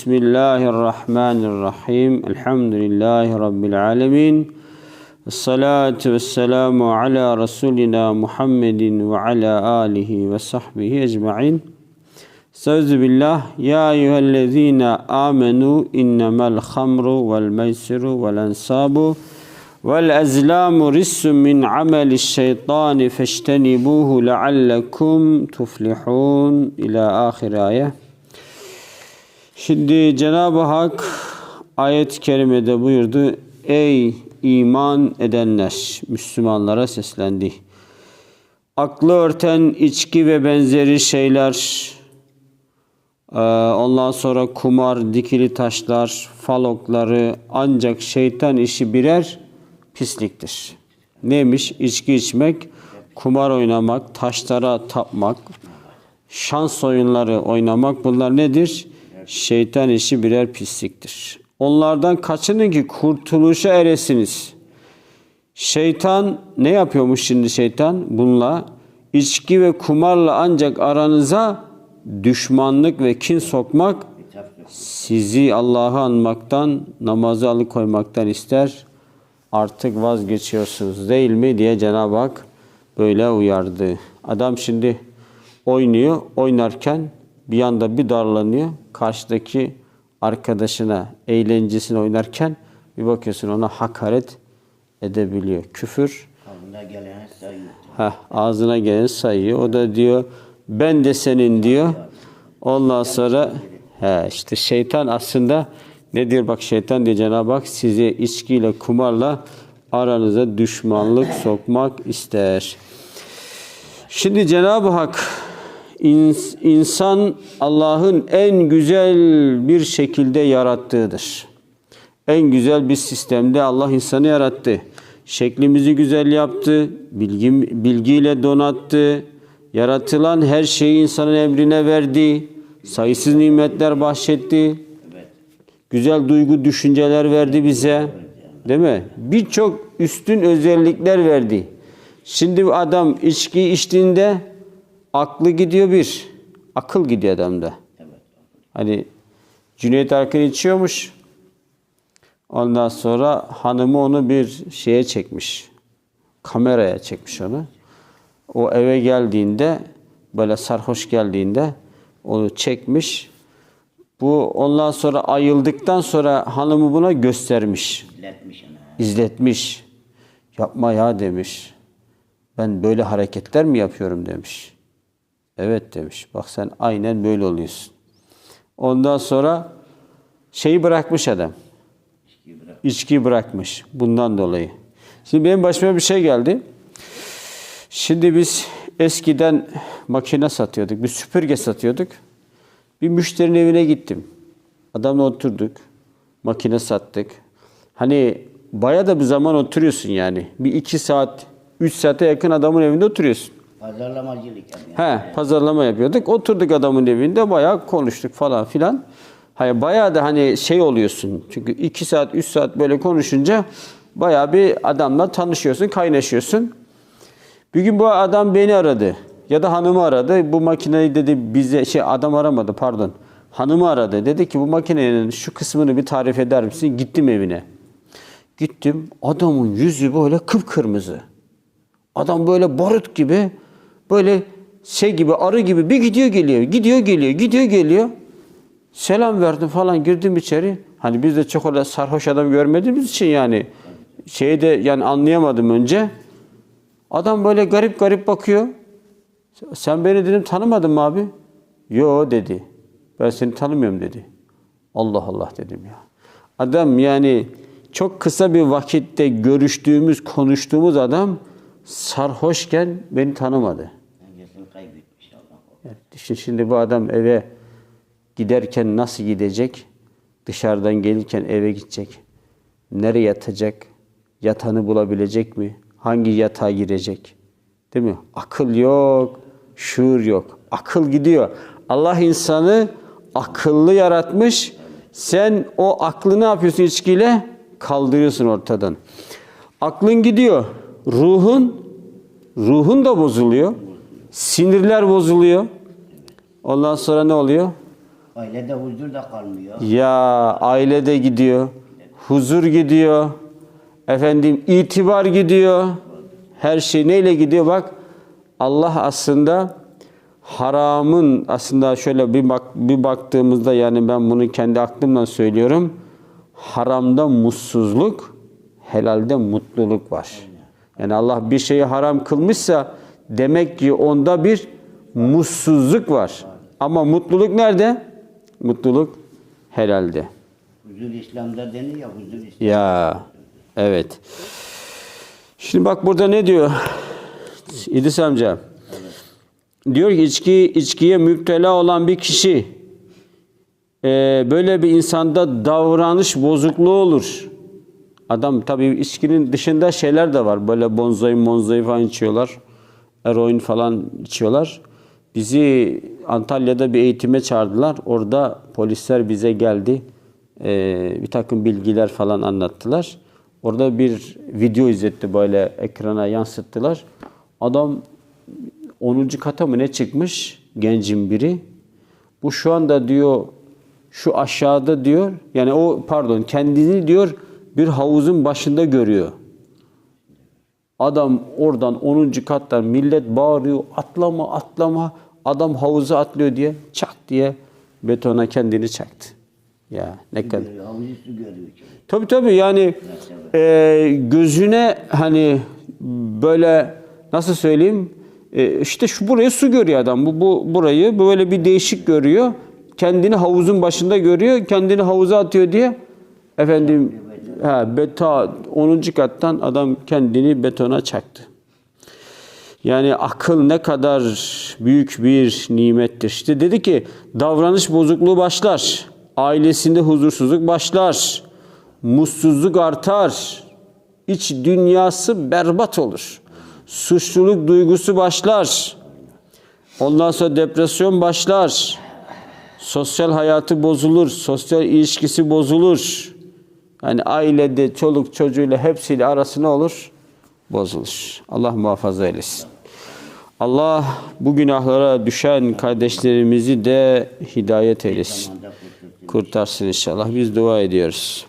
بسم الله الرحمن الرحيم الحمد لله رب العالمين الصلاة والسلام على رسولنا محمد وعلى آله وصحبه أجمعين استعوذ بالله يا أيها الذين آمنوا إنما الخمر والميسر والأنصاب والأزلام رس من عمل الشيطان فاجتنبوه لعلكم تفلحون إلى آخر آية Şimdi Cenab-ı Hak ayet-i kerimede buyurdu. Ey iman edenler, Müslümanlara seslendi. Aklı örten içki ve benzeri şeyler, ee, ondan sonra kumar, dikili taşlar, falokları ancak şeytan işi birer pisliktir. Neymiş? İçki içmek, kumar oynamak, taşlara tapmak, şans oyunları oynamak bunlar nedir? Şeytan işi birer pisliktir. Onlardan kaçının ki kurtuluşa eresiniz. Şeytan ne yapıyormuş şimdi şeytan? Bununla içki ve kumarla ancak aranıza düşmanlık ve kin sokmak sizi Allah'ı anmaktan, namazı alıkoymaktan ister. Artık vazgeçiyorsunuz değil mi diye Cenab-ı Hak böyle uyardı. Adam şimdi oynuyor, oynarken bir yanda bir darlanıyor. Karşıdaki arkadaşına, eğlencesine oynarken bir bakıyorsun ona hakaret edebiliyor. Küfür Ağzına gelene sayıyor. Heh, ağzına gelen sayıyor. O da diyor ben de senin diyor. Ondan sonra he, işte şeytan aslında ne diyor bak şeytan diye Cenab-ı Hak sizi içkiyle kumarla aranıza düşmanlık sokmak ister. Şimdi Cenab-ı Hak insan Allah'ın en güzel bir şekilde yarattığıdır. En güzel bir sistemde Allah insanı yarattı. Şeklimizi güzel yaptı, bilgi, bilgiyle donattı. Yaratılan her şeyi insanın emrine verdi. Sayısız nimetler bahşetti. Güzel duygu, düşünceler verdi bize. Değil mi? Birçok üstün özellikler verdi. Şimdi bu adam içki içtiğinde aklı gidiyor bir. Akıl gidiyor adamda. Hani Cüneyt Arkın içiyormuş. Ondan sonra hanımı onu bir şeye çekmiş. Kameraya çekmiş onu. O eve geldiğinde böyle sarhoş geldiğinde onu çekmiş. Bu ondan sonra ayıldıktan sonra hanımı buna göstermiş. İzletmiş izletmiş. Yapma ya demiş. Ben böyle hareketler mi yapıyorum demiş. Evet demiş. Bak sen aynen böyle oluyorsun. Ondan sonra şeyi bırakmış adam. İçkiyi bırak. İçkiyi bırakmış bundan dolayı. Şimdi benim başıma bir şey geldi. Şimdi biz eskiden makine satıyorduk, bir süpürge satıyorduk. Bir müşterinin evine gittim. Adamla oturduk. Makine sattık. Hani baya da bir zaman oturuyorsun yani. Bir iki saat, üç saate yakın adamın evinde oturuyorsun. Pazarlamacılık yani. He, pazarlama yapıyorduk. Oturduk adamın evinde bayağı konuştuk falan filan. Hayır bayağı da hani şey oluyorsun. Çünkü iki saat, üç saat böyle konuşunca bayağı bir adamla tanışıyorsun, kaynaşıyorsun. Bir gün bu adam beni aradı. Ya da hanımı aradı. Bu makineyi dedi bize şey adam aramadı pardon. Hanımı aradı. Dedi ki bu makinenin şu kısmını bir tarif eder misin? Gittim evine. Gittim. Adamın yüzü böyle kıpkırmızı. Adam böyle barut gibi böyle şey gibi arı gibi bir gidiyor geliyor. Gidiyor geliyor. Gidiyor geliyor. Selam verdim falan girdim içeri. Hani biz de çok öyle sarhoş adam görmediğimiz için yani şeyi de yani anlayamadım önce. Adam böyle garip garip bakıyor. Sen beni dedim tanımadın mı abi? Yo dedi. Ben seni tanımıyorum dedi. Allah Allah dedim ya. Adam yani çok kısa bir vakitte görüştüğümüz, konuştuğumuz adam sarhoşken beni tanımadı. Düşün şimdi bu adam eve giderken nasıl gidecek? Dışarıdan gelirken eve gidecek. Nereye yatacak? Yatanı bulabilecek mi? Hangi yatağa girecek? Değil mi? Akıl yok, şuur yok. Akıl gidiyor. Allah insanı akıllı yaratmış. Sen o aklı ne yapıyorsun içkiyle? Kaldırıyorsun ortadan. Aklın gidiyor. Ruhun ruhun da bozuluyor. Sinirler bozuluyor. Ondan sonra ne oluyor? Ailede huzur da kalmıyor. Ya ailede gidiyor, huzur gidiyor, efendim itibar gidiyor, her şey neyle gidiyor? Bak Allah aslında haramın aslında şöyle bir bak bir baktığımızda yani ben bunu kendi aklımla söylüyorum. Haramda mutsuzluk, helalde mutluluk var. Yani Allah bir şeyi haram kılmışsa demek ki onda bir mutsuzluk var. Ama mutluluk nerede? Mutluluk helalde. Huzur İslam'da deniyor ya huzur İslam. Ya evet. Şimdi bak burada ne diyor İdris amca? Diyor ki içki içkiye müptela olan bir kişi e, böyle bir insanda davranış bozukluğu olur. Adam tabii içkinin dışında şeyler de var. Böyle bonzai monzai falan içiyorlar. Eroin falan içiyorlar. Bizi Antalya'da bir eğitime çağırdılar. Orada polisler bize geldi. Ee, bir takım bilgiler falan anlattılar. Orada bir video izletti böyle ekrana yansıttılar. Adam 10. kata mı ne çıkmış gencin biri. Bu şu anda diyor şu aşağıda diyor yani o pardon kendini diyor bir havuzun başında görüyor. Adam oradan 10. kattan millet bağırıyor atlama atlama adam havuza atlıyor diye çak diye betona kendini çaktı. Ya ne kadar. Tabii tabii yani e, gözüne hani böyle nasıl söyleyeyim e, işte şu burayı su görüyor adam. Bu, bu burayı böyle bir değişik görüyor. Kendini havuzun başında görüyor. Kendini havuza atıyor diye efendim ha, beta 10. kattan adam kendini betona çaktı. Yani akıl ne kadar büyük bir nimettir. İşte dedi ki davranış bozukluğu başlar. Ailesinde huzursuzluk başlar. Mutsuzluk artar. İç dünyası berbat olur. Suçluluk duygusu başlar. Ondan sonra depresyon başlar. Sosyal hayatı bozulur. Sosyal ilişkisi bozulur. Yani ailede çoluk çocuğuyla hepsiyle arası ne olur? Bozulur. Allah muhafaza eylesin. Allah bu günahlara düşen kardeşlerimizi de hidayet eylesin. Kurtarsın inşallah. Biz dua ediyoruz.